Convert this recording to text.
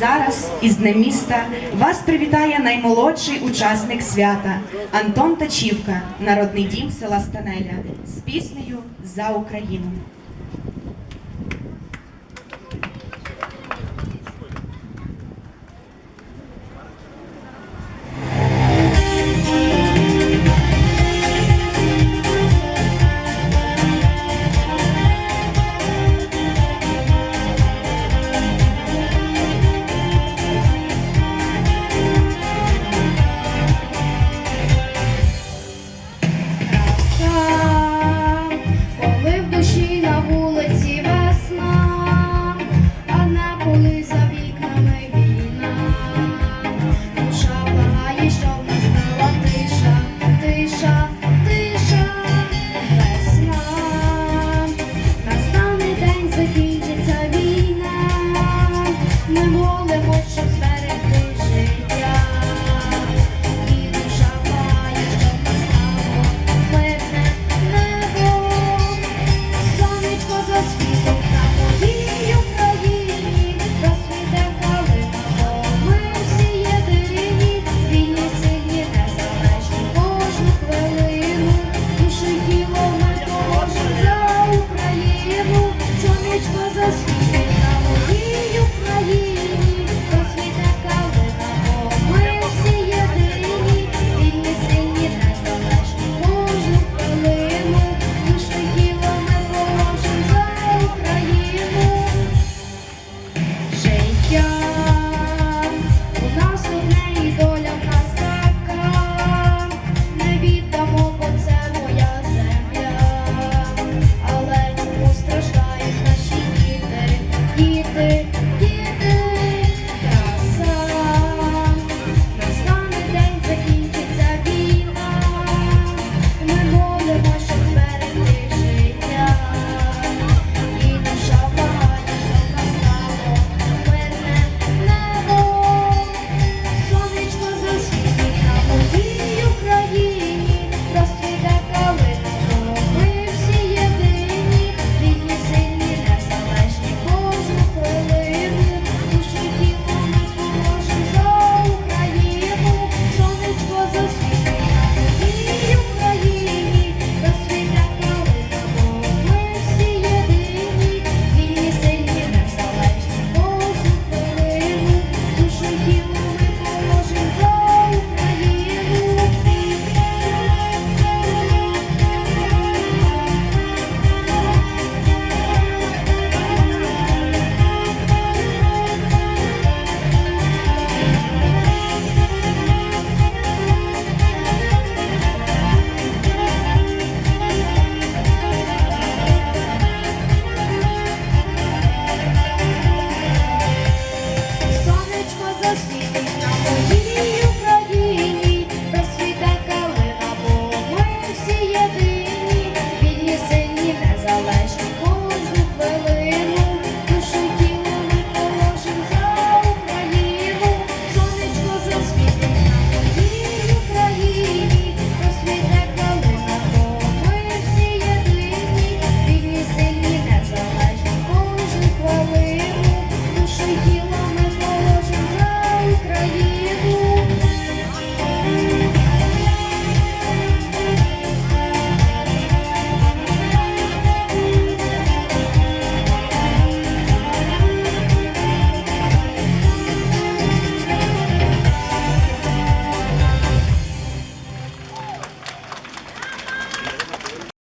зараз із Неміста вас привітає наймолодший учасник свята Антон Тачівка, народний дім села Станеля з піснею за Україну.